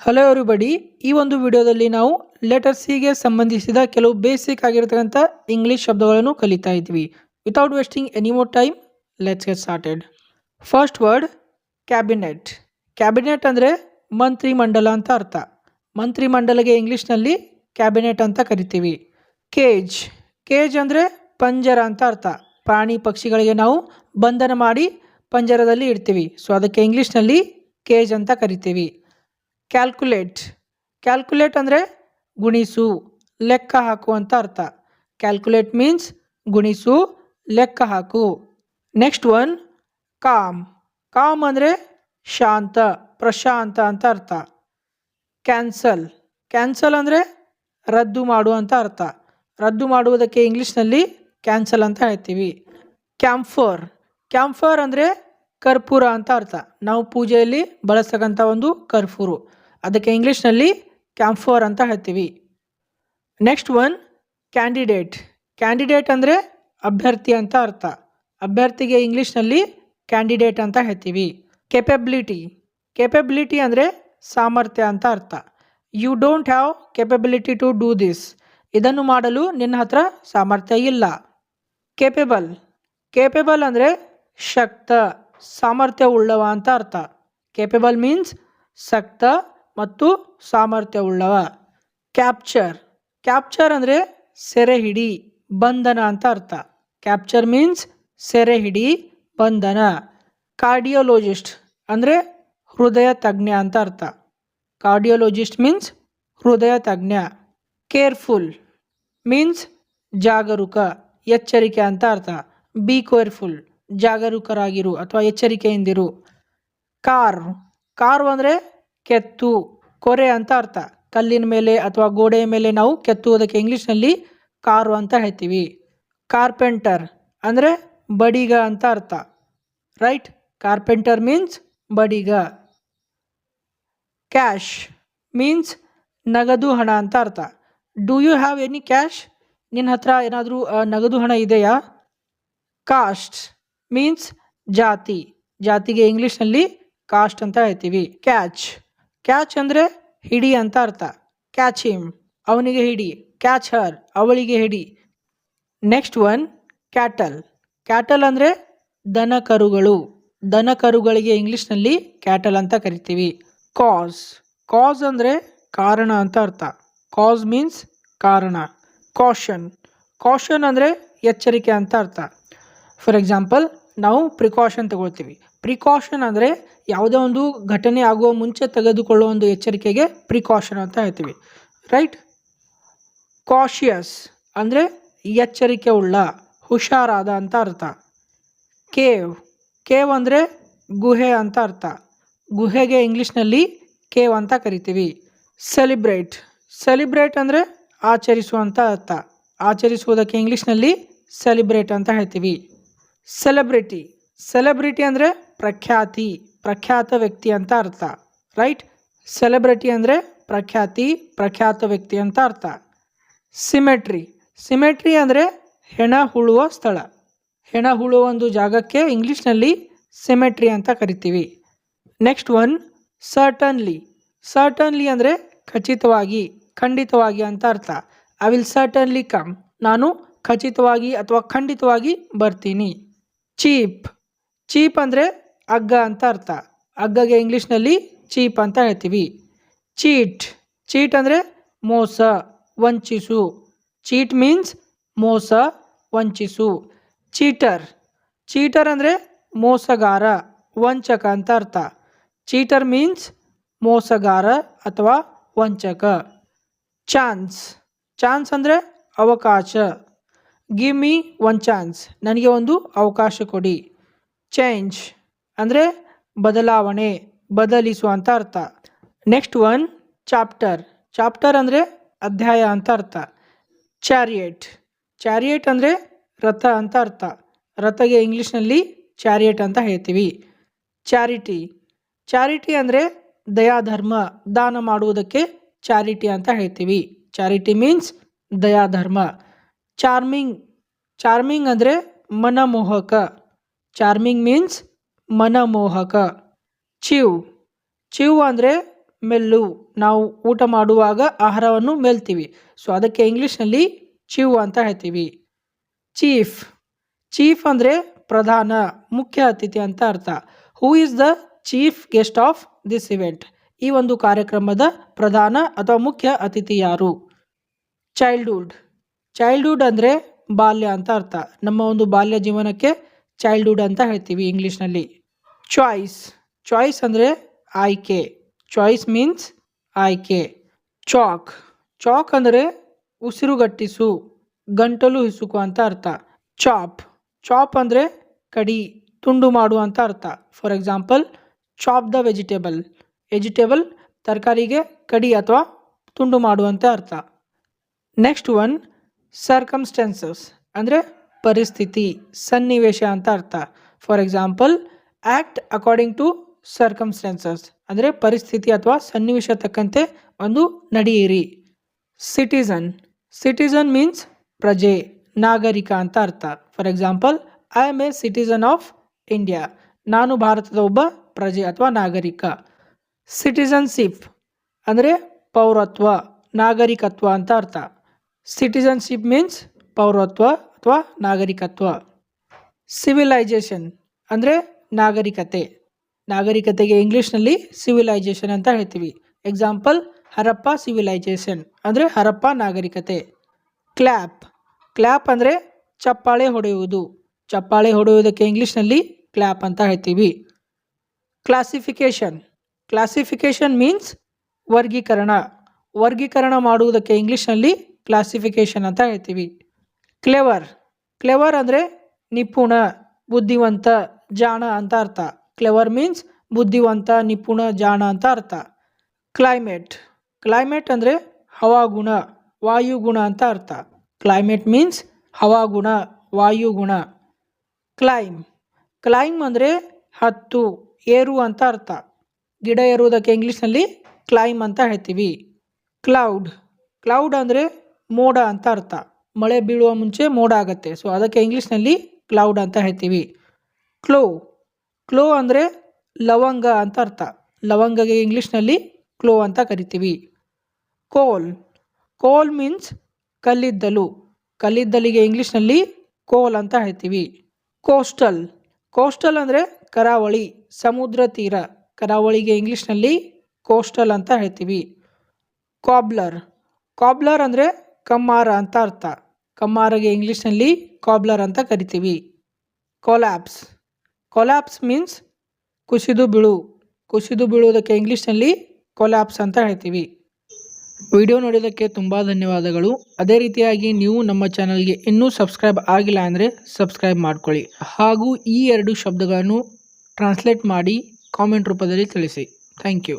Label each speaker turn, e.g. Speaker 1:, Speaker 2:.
Speaker 1: Hello everybody ಈ ಒಂದು ವಿಡಿಯೋದಲ್ಲಿ ನಾವು ಲೆಟರ್ ಸಿಗೆ ಸಂಬಂಧಿಸಿದ ಕೆಲವು ಬೇಸಿಕ್ ಆಗಿರತಕ್ಕಂಥ ಇಂಗ್ಲೀಷ್ ಶಬ್ದಗಳನ್ನು ಕಲಿತಾ ಇದ್ವಿ. Without wasting any more time let's get started first word cabinet cabinet ಅಂದರೆ ಮಂತ್ರಿಮಂಡಲ ಅಂತ ಅರ್ಥ. ಮಂತ್ರಿಮಂಡಲಗೆ ಇಂಗ್ಲೀಷ್ನಲ್ಲಿ ಕ್ಯಾಬಿನೆಟ್ ಅಂತ ಕರಿತೀವಿ. ಕೇಜ್ ಕೇಜ್ ಅಂದರೆ ಪಂಜರ ಅಂತ ಅರ್ಥ. ಪ್ರಾಣಿ ಪಕ್ಷಿಗಳಿಗೆ ನಾವು ಬಂಧನ ಮಾಡಿ ಪಂಜರದಲ್ಲಿ ಇಡ್ತೀವಿ. ಸೊ ಅದಕ್ಕೆ ಇಂಗ್ಲೀಷ್ನಲ್ಲಿ ಕೇಜ್ ಅಂತ ಕರಿತೀವಿ. ಕ್ಯಾಲ್ಕುಲೇಟ್ ಕ್ಯಾಲ್ಕುಲೇಟ್ ಅಂದರೆ ಗುಣಿಸು, ಲೆಕ್ಕ ಹಾಕು ಅಂತ ಅರ್ಥ. ಕ್ಯಾಲ್ಕುಲೇಟ್ ಮೀನ್ಸ್ ಗುಣಿಸು, ಲೆಕ್ಕ ಹಾಕು. ನೆಕ್ಸ್ಟ್ ಒನ್ ಕಾಮ್ ಕಾಮ್ ಅಂದರೆ ಶಾಂತ, ಪ್ರಶಾಂತ ಅಂತ ಅರ್ಥ. ಕ್ಯಾನ್ಸಲ್ ಕ್ಯಾನ್ಸಲ್ ಅಂದರೆ ರದ್ದು ಮಾಡು ಅಂತ ಅರ್ಥ. ರದ್ದು ಮಾಡುವುದಕ್ಕೆ ಇಂಗ್ಲೀಷ್ನಲ್ಲಿ ಕ್ಯಾನ್ಸಲ್ ಅಂತ ಹೇಳ್ತೀವಿ. ಕ್ಯಾಂಫರ್ ಕ್ಯಾಂಫರ್ ಅಂದರೆ ಕರ್ಪೂರ ಅಂತ ಅರ್ಥ. ನಾವು ಪೂಜೆಯಲ್ಲಿ ಬಳಸ್ತಕ್ಕಂಥ ಒಂದು ಕರ್ಪೂರು. ಅದಕ್ಕೆ ಇಂಗ್ಲೀಷ್ನಲ್ಲಿ ಕ್ಯಾಂಫೋರ್ ಅಂತ ಹೇಳ್ತೀವಿ. ನೆಕ್ಸ್ಟ್ ಒನ್ ಕ್ಯಾಂಡಿಡೇಟ್ ಕ್ಯಾಂಡಿಡೇಟ್ ಅಂದರೆ ಅಭ್ಯರ್ಥಿ ಅಂತ ಅರ್ಥ. ಅಭ್ಯರ್ಥಿಗೆ ಇಂಗ್ಲೀಷ್ನಲ್ಲಿ ಕ್ಯಾಂಡಿಡೇಟ್ ಅಂತ ಹೇಳ್ತೀವಿ. ಕೆಪೆಬಿಲಿಟಿ ಕೆಪೆಬಿಲಿಟಿ ಅಂದರೆ ಸಾಮರ್ಥ್ಯ ಅಂತ ಅರ್ಥ. You don't have capability to do this ಇದನ್ನು ಮಾಡಲು ನಿನ್ನ ಹತ್ರ ಸಾಮರ್ಥ್ಯ ಇಲ್ಲ. ಕೇಪೆಬಲ್ ಕೇಪೆಬಲ್ ಅಂದರೆ ಶಕ್ತ, ಸಾಮರ್ಥ್ಯ ಉಳ್ಳವ ಅಂತ ಅರ್ಥ. ಕೇಪೆಬಲ್ ಮೀನ್ಸ್ ಶಕ್ತ ಮತ್ತು ಸಾಮರ್ಥ್ಯ ಉಳ್ಳವ ಕ್ಯಾಪ್ಚರ್ ಕ್ಯಾಪ್ಚರ್ ಅಂದರೆ ಸೆರೆ ಹಿಡಿ ಬಂಧನ ಅಂತ ಅರ್ಥ. ಕ್ಯಾಪ್ಚರ್ ಮೀನ್ಸ್ ಸೆರೆ ಹಿಡಿ ಬಂಧನ. ಕಾರ್ಡಿಯೋಲೋಜಿಸ್ಟ್ ಅಂದರೆ ಹೃದಯ ತಜ್ಞ ಅಂತ ಅರ್ಥ. ಕಾರ್ಡಿಯೋಲೋಜಿಸ್ಟ್ ಮೀನ್ಸ್ ಹೃದಯ ತಜ್ಞ. ಕೇರ್ಫುಲ್ ಮೀನ್ಸ್ ಜಾಗರೂಕ, ಎಚ್ಚರಿಕೆ ಅಂತ ಅರ್ಥ. ಬಿ ಕೇರ್ಫುಲ್ ಜಾಗರೂಕರಾಗಿರು ಅಥವಾ ಎಚ್ಚರಿಕೆಯಿಂದಿರು. ಕಾರ್ ಕಾರು ಅಂದರೆ ಕೆತ್ತು ಕೊರೆ ಅಂತ ಅರ್ಥ. ಕಲ್ಲಿನ ಮೇಲೆ ಅಥವಾ ಗೋಡೆಯ ಮೇಲೆ ನಾವು ಕೆತ್ತುವುದಕ್ಕೆ ಇಂಗ್ಲೀಷ್ನಲ್ಲಿ ಕಾರು ಅಂತ ಹೇಳ್ತೀವಿ. ಕಾರ್ಪೆಂಟರ್ ಅಂದರೆ ಬಡಿಗ ಅಂತ ಅರ್ಥ. ರೈಟ್? ಕಾರ್ಪೆಂಟರ್ ಮೀನ್ಸ್ ಬಡಿಗ. ಕ್ಯಾಶ್ ಮೀನ್ಸ್ ನಗದು ಹಣ ಅಂತ ಅರ್ಥ. Do you have any cash? ನಿನ್ನ ಹತ್ರ ಏನಾದರೂ ನಗದು ಹಣ ಇದೆಯಾ? ಕಾಸ್ಟ್ ಮೀನ್ಸ್ ಜಾತಿ. ಜಾತಿಗೆ ಇಂಗ್ಲೀಷ್ನಲ್ಲಿ ಕಾಸ್ಟ್ ಅಂತ ಹೇಳ್ತೀವಿ. ಕ್ಯಾಚ್ ಕ್ಯಾಚ್ ಅಂದರೆ ಹಿಡಿ ಅಂತ ಅರ್ಥ. ಕ್ಯಾಚ್ ಹಿಮ್ ಅವನಿಗೆ ಹಿಡಿ. ಕ್ಯಾಚ್ ಹರ್ ಅವಳಿಗೆ ಹಿಡಿ. ನೆಕ್ಸ್ಟ್ ಒನ್ ಕ್ಯಾಟಲ್ ಕ್ಯಾಟಲ್ ಅಂದರೆ ದನ ಕರುಗಳು. ದನ ಕರುಗಳಿಗೆ ಇಂಗ್ಲೀಷ್ನಲ್ಲಿ ಕ್ಯಾಟಲ್ ಅಂತ ಕರಿತೀವಿ. ಕಾಸ್ ಕಾಸ್ ಅಂದರೆ ಕಾರಣ ಅಂತ ಅರ್ಥ. ಕಾಸ್ ಮೀನ್ಸ್ ಕಾರಣ. ಕಾಷನ್ ಕಾಷನ್ ಅಂದರೆ ಎಚ್ಚರಿಕೆ ಅಂತ ಅರ್ಥ. ಫಾರ್ ಎಕ್ಸಾಂಪಲ್ ನಾವು ಪ್ರಿಕಾಷನ್ ತಗೊಳ್ತೀವಿ. ಪ್ರಿಕಾಷನ್ ಅಂದರೆ ಯಾವುದೇ ಒಂದು ಘಟನೆ ಆಗುವ ಮುಂಚೆ ತೆಗೆದುಕೊಳ್ಳುವ ಒಂದು ಎಚ್ಚರಿಕೆಗೆ ಪ್ರಿಕಾಷನ್ ಅಂತ ಹೇಳ್ತೀವಿ. ರೈಟ್ ಕಾಷಿಯಸ್ ಅಂದರೆ ಎಚ್ಚರಿಕೆ ಉಳ್ಳ, ಹುಷಾರಾದ ಅಂತ ಅರ್ಥ. ಕೇವ್ ಕೇವ್ ಅಂದರೆ ಗುಹೆ ಅಂತ ಅರ್ಥ. ಗುಹೆಗೆ ಇಂಗ್ಲೀಷ್ನಲ್ಲಿ ಕೇವ್ ಅಂತ ಕರಿತೀವಿ. ಸೆಲಿಬ್ರೇಟ್ ಸೆಲಿಬ್ರೇಟ್ ಅಂದರೆ ಆಚರಿಸುವಂಥ ಅರ್ಥ. ಆಚರಿಸುವುದಕ್ಕೆ ಇಂಗ್ಲೀಷ್ನಲ್ಲಿ ಸೆಲಿಬ್ರೇಟ್ ಅಂತ ಹೇಳ್ತೀವಿ. ಸೆಲೆಬ್ರಿಟಿ ಸೆಲೆಬ್ರಿಟಿ ಅಂದರೆ ಪ್ರಖ್ಯಾತಿ, ಪ್ರಖ್ಯಾತ ವ್ಯಕ್ತಿ ಅಂತ ಅರ್ಥ. ರೈಟ್? ಸೆಲೆಬ್ರಿಟಿ ಅಂದರೆ ಪ್ರಖ್ಯಾತಿ, ಪ್ರಖ್ಯಾತ ವ್ಯಕ್ತಿ ಅಂತ ಅರ್ಥ. ಸಿಮೆಟ್ರಿ ಸಿಮೆಟ್ರಿ ಅಂದರೆ ಹೆಣ ಹುಳುವ ಸ್ಥಳ. ಹೆಣ ಹುಳುವ ಒಂದು ಜಾಗಕ್ಕೆ ಇಂಗ್ಲೀಷ್ನಲ್ಲಿ ಸಿಮೆಟ್ರಿ ಅಂತ ಕರಿತೀವಿ. Next one, certainly. ಸರ್ಟನ್ಲಿ ಅಂದರೆ ಖಚಿತವಾಗಿ, ಖಂಡಿತವಾಗಿ ಅಂತ ಅರ್ಥ. ಐ ವಿಲ್ ಸರ್ಟನ್ಲಿ ಕಮ್ ನಾನು ಖಚಿತವಾಗಿ ಅಥವಾ ಖಂಡಿತವಾಗಿ ಬರ್ತೀನಿ. ಚೀಪ್. ಚೀಪ್ ಅಂದರೆ ಹಗ್ಗ ಅಂತ ಅರ್ಥ. ಹಗ್ಗಗೆ ಇಂಗ್ಲೀಷ್ನಲ್ಲಿ ಚೀಪ್ ಅಂತ ಹೇಳ್ತೀವಿ. ಚೀಟ್. ಚೀಟ್ ಅಂದರೆ ಮೋಸ, ವಂಚಿಸು. ಚೀಟ್ ಮೀನ್ಸ್ ಮೋಸ, ವಂಚಿಸು. ಚೀಟರ್. ಚೀಟರ್ ಅಂದರೆ ಮೋಸಗಾರ, ವಂಚಕ ಅಂತ ಅರ್ಥ. ಚೀಟರ್ ಮೀನ್ಸ್ ಮೋಸಗಾರ ಅಥವಾ ವಂಚಕ. ಚಾನ್ಸ್. ಚಾನ್ಸ್ ಅಂದರೆ ಅವಕಾಶ. Give me one chance. ನನಗೆ ಒಂದು ಅವಕಾಶ ಕೊಡಿ. ಚೇಂಜ್. ಅಂದರೆ ಬದಲಾವಣೆ, ಬದಲಿಸು ಅಂತ ಅರ್ಥ. ನೆಕ್ಸ್ಟ್ ಒನ್ ಚಾಪ್ಟರ್ ಚಾಪ್ಟರ್ ಅಂದರೆ ಅಧ್ಯಾಯ ಅಂತ ಅರ್ಥ. ಚಾರಿಯೇಟ್ ಚಾರಿಯೇಟ್ ಅಂದರೆ ರಥ ಅಂತ ಅರ್ಥ. ರಥಗೆ ಇಂಗ್ಲೀಷ್ನಲ್ಲಿ ಚಾರಿಯೇಟ್ ಅಂತ ಹೇಳ್ತೀವಿ. ಚಾರಿಟಿ ಚಾರಿಟಿ ಅಂದರೆ ದಯಾಧರ್ಮ ದಾನ ಮಾಡುವುದಕ್ಕೆ ಚಾರಿಟಿ ಅಂತ ಹೇಳ್ತೀವಿ. ಚಾರಿಟಿ ಮೀನ್ಸ್ ದಯಾಧರ್ಮ ಚಾರ್ಮಿಂಗ್ ಚಾರ್ಮಿಂಗ್ ಅಂದರೆ ಮನಮೋಹಕ. ಚಾರ್ಮಿಂಗ್ ಮೀನ್ಸ್ ಮನಮೋಹಕ. ಚಿವ್. ಚಿವ್ ಅಂದರೆ ಮೆಲ್ಲು. ನಾವು ಊಟ ಮಾಡುವಾಗ ಆಹಾರವನ್ನು ಮೆಲ್ತೀವಿ. ಸೊ, ಅದಕ್ಕೆ ಇಂಗ್ಲೀಷ್ನಲ್ಲಿ ಚಿವ್ ಅಂತ ಹೇಳ್ತೀವಿ. ಚೀಫ್. ಚೀಫ್ ಅಂದರೆ ಪ್ರಧಾನ, ಮುಖ್ಯ ಅತಿಥಿ ಅಂತ ಅರ್ಥ. Who is the chief guest of this event? ಈ ಒಂದು ಕಾರ್ಯಕ್ರಮದ ಪ್ರಧಾನ ಅಥವಾ ಮುಖ್ಯ ಅತಿಥಿ ಯಾರು? ಚೈಲ್ಡ್ಹುಡ್. ಚೈಲ್ಡ್ಹುಡ್ ಅಂದರೆ ಬಾಲ್ಯ ಅಂತ ಅರ್ಥ. ನಮ್ಮ ಒಂದು ಬಾಲ್ಯ ಜೀವನಕ್ಕೆ ಚೈಲ್ಡ್ಹುಡ್ ಅಂತ ಹೇಳ್ತೀವಿ ಇಂಗ್ಲೀಷ್ನಲ್ಲಿ. ಚಾಯ್ಸ್ ಚಾಯ್ಸ್ ಅಂದರೆ ಆಯ್ಕೆ. ಚಾಯ್ಸ್ ಮೀನ್ಸ್ ಆಯ್ಕೆ. ಚಾಕ್ ಚಾಕ್ ಅಂದರೆ ಉಸಿರುಗಟ್ಟಿಸು, ಗಂಟಲು ಹಿಸುಕು ಅಂತ ಅರ್ಥ. ಚಾಪ್ ಚಾಪ್ ಅಂದರೆ ಕಡಿ, ತುಂಡು ಮಾಡು ಅಂತ ಅರ್ಥ. For example chop the vegetable vegetable ತರಕಾರಿಗೆ ಕಡಿ ಅಥವಾ ತುಂಡು ಮಾಡುವಂತೆ ಅರ್ಥ. ನೆಕ್ಸ್ಟ್ ಒನ್ ಸರ್ಕಮ್ಸ್ಟೆನ್ಸಸ್ ಅಂದರೆ ಪರಿಸ್ಥಿತಿ, ಸನ್ನಿವೇಶ ಅಂತ ಅರ್ಥ. For example act according to circumstances ಅಂದರೆ ಪರಿಸ್ಥಿತಿ ಅಥವಾ ಸನ್ನಿವೇಶ ತಕ್ಕಂತೆ ಒಂದು ನಡೆಯಿರಿ. ಸಿಟಿಸನ್ ಸಿಟಿಸನ್ ಮೀನ್ಸ್ ಪ್ರಜೆ, ನಾಗರಿಕ ಅಂತ ಅರ್ಥ. For example I am a citizen of India ನಾನು ಭಾರತದ ಒಬ್ಬ ಪ್ರಜೆ ಅಥವಾ ನಾಗರಿಕ. ಸಿಟಿಸನ್ಶಿಪ್ ಅಂದರೆ ಪೌರತ್ವ, ನಾಗರಿಕತ್ವ ಅಂತ ಅರ್ಥ. ಸಿಟಿಸನ್ಶಿಪ್ ಮೀನ್ಸ್ ಪೌರತ್ವ ಅಥವಾ ನಾಗರಿಕತ್ವ. ಸಿವಿಲೈಜೇಷನ್ ಅಂದರೆ ನಾಗರಿಕತೆ. ನಾಗರಿಕತೆಗೆ ಇಂಗ್ಲೀಷ್ನಲ್ಲಿ ಸಿವಿಲೈಜೇಷನ್ ಅಂತ ಹೇಳ್ತೀವಿ. ಎಕ್ಸಾಂಪಲ್ ಹರಪ್ಪ ಸಿವಿಲೈಜೇಷನ್ ಅಂದರೆ ಹರಪ್ಪ ನಾಗರಿಕತೆ. ಕ್ಲ್ಯಾಪ್ ಕ್ಲ್ಯಾಪ್ ಅಂದರೆ ಚಪ್ಪಾಳೆ ಹೊಡೆಯುವುದು. ಚಪ್ಪಾಳೆ ಹೊಡೆಯುವುದಕ್ಕೆ ಇಂಗ್ಲೀಷ್ನಲ್ಲಿ ಕ್ಲ್ಯಾಪ್ ಅಂತ ಹೇಳ್ತೀವಿ. ಕ್ಲಾಸಿಫಿಕೇಷನ್ ಕ್ಲಾಸಿಫಿಕೇಷನ್ ಮೀನ್ಸ್ ವರ್ಗೀಕರಣ. ವರ್ಗೀಕರಣ ಮಾಡುವುದಕ್ಕೆ ಇಂಗ್ಲೀಷ್ನಲ್ಲಿ ಕ್ಲಾಸಿಫಿಕೇಷನ್ ಅಂತ ಹೇಳ್ತೀವಿ. ಕ್ಲೆವರ್ ಕ್ಲೆವರ್ ಅಂದರೆ ನಿಪುಣ, ಬುದ್ಧಿವಂತ ಜಾಣ ಅಂತ ಅರ್ಥ. ಕ್ಲೆವರ್ ಮೀನ್ಸ್ ಬುದ್ಧಿವಂತ, ನಿಪುಣ, ಜಾಣ ಅಂತ ಅರ್ಥ. ಕ್ಲೈಮೇಟ್. ಕ್ಲೈಮೇಟ್ ಅಂದರೆ ಹವಾಗುಣ, ವಾಯುಗುಣ ಅಂತ ಅರ್ಥ. ಕ್ಲೈಮೇಟ್ ಮೀನ್ಸ್ ಹವಾಗುಣ, ವಾಯುಗುಣ. ಕ್ಲೈಮ್. ಕ್ಲೈಮ್ ಅಂದರೆ ಹತ್ತು, ಏರು ಅಂತ ಅರ್ಥ. ಗಿಡ ಏರುವುದಕ್ಕೆ ಇಂಗ್ಲೀಷ್ನಲ್ಲಿ ಕ್ಲೈಮ್ ಅಂತ ಹೇಳ್ತೀವಿ. ಕ್ಲೌಡ್. ಕ್ಲೌಡ್ ಅಂದರೆ ಮೋಡ ಅಂತ ಅರ್ಥ. ಮಳೆ ಬೀಳುವ ಮುಂಚೆ ಮೋಡ ಆಗುತ್ತೆ. ಸೊ ಅದಕ್ಕೆ ಇಂಗ್ಲೀಷ್ನಲ್ಲಿ ಕ್ಲೌಡ್ ಅಂತ ಹೇಳ್ತೀವಿ. ಕ್ಲೋ. ಕ್ಲೋ ಅಂದರೆ ಲವಂಗ ಅಂತ ಅರ್ಥ. ಲವಂಗಗೆ ಇಂಗ್ಲೀಷ್ನಲ್ಲಿ ಕ್ಲೋ ಅಂತ ಕರಿತೀವಿ. ಕೋಲ್. ಕೋಲ್ ಮೀನ್ಸ್ ಕಲ್ಲಿದ್ದಲು. ಕಲ್ಲಿದ್ದಲಿಗೆ ಇಂಗ್ಲೀಷ್ನಲ್ಲಿ ಕೋಲ್ ಅಂತ ಹೇಳ್ತೀವಿ. ಕೋಸ್ಟಲ್. ಕೋಸ್ಟಲ್ ಅಂದರೆ ಕರಾವಳಿ, ಸಮುದ್ರ ತೀರ. ಕರಾವಳಿಗೆ ಇಂಗ್ಲೀಷ್ನಲ್ಲಿ ಕೋಸ್ಟಲ್ ಅಂತ ಹೇಳ್ತೀವಿ. ಕಾಬ್ಲರ್. ಕಾಬ್ಲರ್ ಅಂದರೆ ಕಮ್ಮಾರ ಅಂತ ಅರ್ಥ. ಕಮ್ಮಾರಗೆ ಇಂಗ್ಲೀಷ್ನಲ್ಲಿ ಕಾಬ್ಲರ್ ಅಂತ ಕರಿತೀವಿ. ಕೊಲ್ಯಾಪ್ಸ್. ಕೊಲ್ಯಾಪ್ಸ್ ಮೀನ್ಸ್ ಕುಸಿದು ಬೀಳು. ಕುಸಿದು ಬೀಳುವುದಕ್ಕೆ ಇಂಗ್ಲೀಷ್ನಲ್ಲಿ ಕೊಲಾಪ್ಸ್ ಅಂತ ಹೇಳ್ತೀವಿ. ವಿಡಿಯೋ ನೋಡಿದ್ದಕ್ಕೆ ತುಂಬ ಧನ್ಯವಾದಗಳು. ಅದೇ ರೀತಿಯಾಗಿ ನೀವು ನಮ್ಮ ಚಾನಲ್ಗೆ ಇನ್ನೂ ಸಬ್ಸ್ಕ್ರೈಬ್ ಆಗಿಲ್ಲ ಅಂದರೆ ಸಬ್ಸ್ಕ್ರೈಬ್ ಮಾಡ್ಕೊಳ್ಳಿ. ಹಾಗೂ ಈ ಎರಡು ಶಬ್ದಗಳನ್ನು ಟ್ರಾನ್ಸ್ಲೇಟ್ ಮಾಡಿ ಕಾಮೆಂಟ್ ರೂಪದಲ್ಲಿ ತಿಳಿಸಿ. Thank you